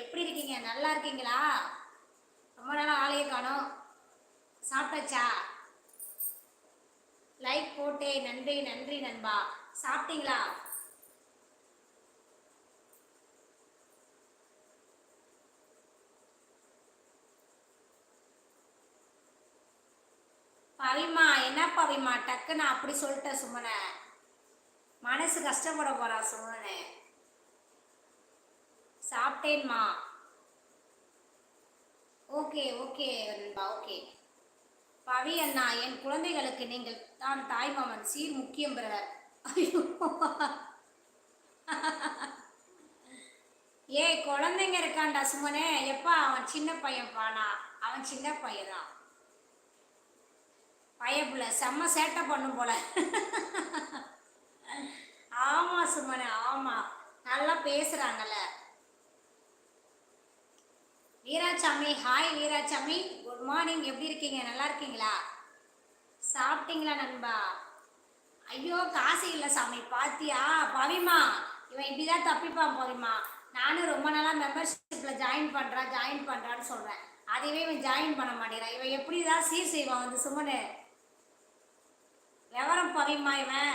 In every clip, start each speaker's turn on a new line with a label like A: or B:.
A: எப்படி இருக்கீங்க? நல்லா இருக்கீங்களா? ரொம்ப நாளாக ஆளையே காணோம். சாப்பிட்டாச்சா? லைக் போட்டே நன்றி நன்றி நண்பா. சாப்பிட்டீங்களா? பவிமா என்ன பவிமா? டக்குன்னு அப்படி சொல்லிட்டேன் சுமனை மனசு கஷ்டப்பட போறா சுமனை சாப்பிட்டேன்மா. ஓகே ஓகே நண்பா ஓகே. பவி அண்ணா என் குழந்தைகளுக்கு நீங்கள் தான் தாய்மாமன் சீர் முக்கியம் பிரதர். ஐயோ. ஏய் குழந்தைங்க இருக்கான்டா சுமனே. எப்பா அவன் சின்ன பையன் பானா அவன் சின்ன பையன்தான். பயப்புல செம்ம சேட்டை பண்ணும் போல. ஆமா சுமனே ஆமா. நல்லா பேசுறாங்கல்ல. Veerasamy hi Veerasamy good morning எப்படி இருக்கீங்க? நல்லா இருக்கீங்களா? சாப்பிட்டீங்களா நண்பா? ஐயோ காசு இல்லை சாமி. பாத்தியா? பவிமா இவன் இப்படிதான் தப்பிப்பான் பவிமா. நானும் ரொம்ப நாளாக மெம்பர்ஷிப்பில் ஜாயின் பண்ணுறான் ஜாயின் பண்ணுறான்னு சொல்கிறேன் அதையவே இவன் ஜாயின் பண்ண மாட்டேங்கிறான். இவன் எப்படி தான் சீர் செய்வான் வந்து சுமனு? விவரம் பவிமா இவன்.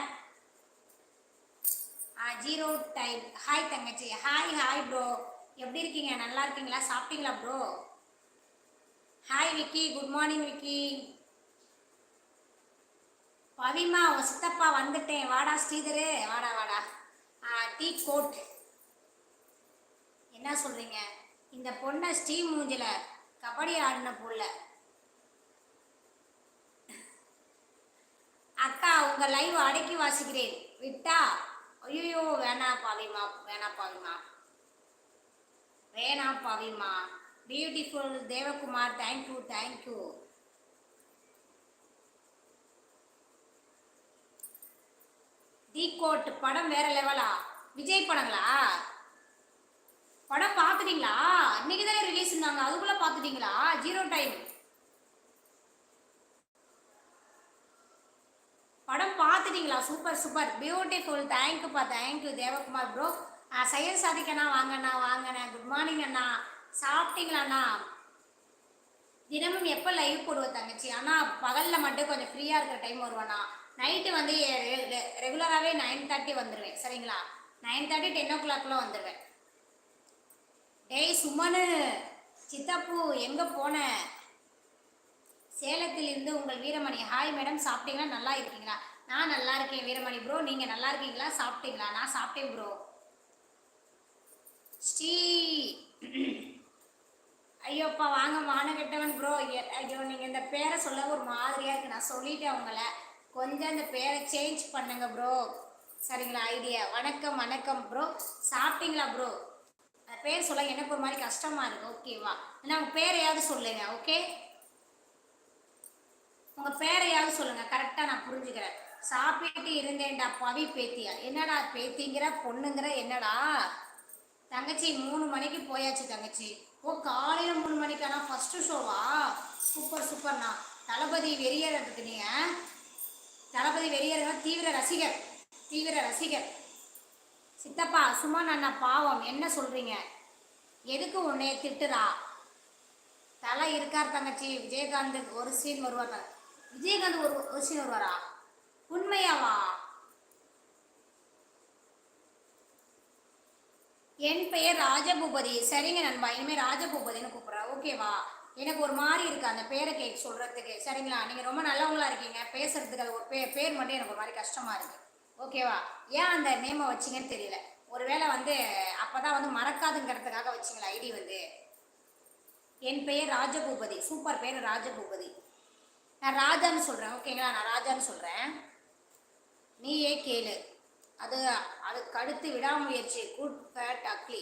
A: ஜீரோ டைப் ஹாய் தங்கச்சி. ஹாய் ஹாய் ப்ரோ எப்படி இருக்கீங்க? நல்லா இருக்கீங்களா? சாப்பிட்டீங்களா bro hi Vicky. Good morning Vicky. பவிமா உன் சித்தப்பா வந்துட்டேன். வாடா ஸ்ரீதரு. வாடா வாடா. டீ கோட் என்ன சொல்கிறீங்க இந்த பொண்ணை ஸ்டீ மூஞ்சில் கபடி ஆடின புள்ள. அக்கா உங்கள் லைவ் அடக்கி வாசிக்கிறேன். விட்டா? ஐயோ வேணா பாவிமா வேணா பாவிமா. ரேனா பவிமா beautiful Devakumar thank you thank you GOAT படம் வேற லெவலா விஜய் படங்களா? படம் பார்த்துட்டீங்களா? இன்னைக்கு தானே ரிலீஸ் இருந்தாங்க. அதுக்குள்ள பார்த்துட்டீங்களா? ஜீரோ டைம் படம் பார்த்துட்டீங்களா? சூப்பர் சூப்பர் பியூட்டிஃபுல் தேங்க்யூப்பா தேங்க்யூ தேவகுமார் ப்ரோ செயல் சாதிக்கண்ணா வாங்கண்ணா வாங்கண்ணா குட் மார்னிங் அண்ணா. சாப்பிட்டீங்களாண்ணா தினமும் எப்போ லைவ் போடுவோம் தங்கச்சி? ஆனால் பகலில் மட்டும் கொஞ்சம் ஃப்ரீயாக இருக்கிற டைம் வருவேண்ணா நைட்டு வந்து ரெகுலராகவே நைன் தேர்ட்டி வந்துடுவேன் சரிங்களா? நைன் தேர்ட்டி டென் ஓ கிளாக்லாம் வந்துடுவேன் டேய் சுமனு சித்தப்பு எங்கே போன? சேலத்தில் இருந்து உங்கள் வீரமணி. ஹாய் மேடம் சாப்பிட்டீங்களா? நல்லா இருக்கீங்களா? நான் நல்லா இருக்கேன் வீரமணி ப்ரோ நீங்கள் நல்லா இருக்கீங்களா? சாப்பிட்டீங்களா? நான் சாப்பிட்டேன் ப்ரோ ஸ்ரீ ஐயோப்பா வாங்க மானகெட்டவன் ப்ரோ ஐயோ நீங்கள் இந்த பேரை சொல்ல ஒரு மாதிரியாக இருக்கு. நான் சொல்லிட்டேன் உங்களை. கொஞ்சம் இந்த பேரை சேஞ்ச் பண்ணுங்க ப்ரோ சரிங்களா ஐடியா வணக்கம் வணக்கம் ப்ரோ சாப்பிட்டீங்களா ப்ரோ அந்த பேர் சொல்ல எனக்கு ஒரு மாதிரி கஷ்டமாக இருக்கு. ஓகேவா நான் உங்கள் பேரையாவது சொல்லுங்க ஓகே உங்கள் பேரையாவது சொல்லுங்கள் கரெக்டாக நான் புரிஞ்சுக்கிறேன். சாப்பிட்டு இருந்தேன்டா பவி பேத்தியா? என்னடா பேத்திங்கிற பொண்ணுங்கிற என்னடா? தங்கச்சி மூணு மணிக்கு போயாச்சு தங்கச்சி. ஓ காலையில் மூணு மணிக்கானா ஃபஸ்ட்டு ஷோவா சூப்பர் சூப்பர்ண்ணா தளபதி வெறியறதுக்கு நீங்கள் தளபதி வெறியறதுனா தீவிர ரசிகர். தீவிர ரசிகர். சித்தப்பா சும்மா அண்ணா பாவம். என்ன சொல்கிறீங்க எதுக்கு உன்னைய திட்டுறா? தலை இருக்கார் தங்கச்சி. விஜயகாந்த் ஒரு சீன் வருவார் விஜயகாந்த் ஒரு ஒரு சீன் வருவாரா? உண்மையாவா? என் பெயர் ராஜபூபதி. சரிங்க நண்பா இனிமேல் ராஜபூபதின்னு கூப்பிட்றேன் ஓகேவா? எனக்கு ஒரு மாதிரி இருக்குது அந்த பேரை கேட்க சொல்கிறதுக்கு சரிங்களா? நீங்கள் ரொம்ப நல்லவங்களா இருக்கீங்க. பேசுறதுக்கு அது ஒரு பே பேர் மட்டும் எனக்கு ஒரு மாதிரி கஷ்டமாக இருக்குது ஓகேவா? ஏன் அந்த நேமை வச்சிங்கன்னு தெரியல. ஒருவேளை வந்து அப்போ தான் வந்து மறக்காதுங்கிறதுக்காக வச்சிங்களா ஐடி வந்து? என் பெயர் ராஜபூபதி. சூப்பர் பேர் ராஜபூபதி. நான் ராஜான்னு சொல்கிறேன் ஓகேங்களா? நான் ராஜான்னு சொல்கிறேன் நீயே கேளு. அது அதுக்கு அடுத்து விடாமுயற்சி. Good bad ugly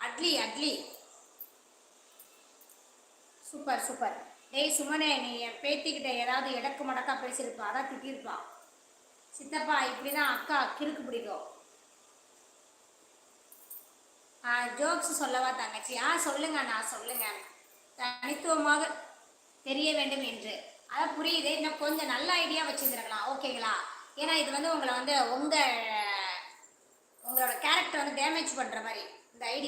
A: Atlee Atlee super super டேய் சுமனே நீ என் பேத்திக்கிட்ட ஏதாவது இடக்கு மடக்கா பேசியிருப்பா. அதான் திட்டிருப்பா சித்தப்பா இப்படி தான் அக்கா கிறுக்கு பிடிக்கும். ஆ ஜோக்ஸ் சொல்லவா தங்கச்சி? ஆ சொல்லுங்க நான் சொல்லுங்க. தனித்துவமாக தெரிய வேண்டும் என்று. அதான் புரியுது இன்னும் கொஞ்சம் நல்ல ஐடியா வச்சுருந்துருக்கலாம். ஓகேங்களா ஏன்னா இது வந்து உங்களை வந்து உங்கள் உங்களோட கேரக்டர் வந்து டேமேஜ் பண்ணுற மாதிரி இந்த ஐடி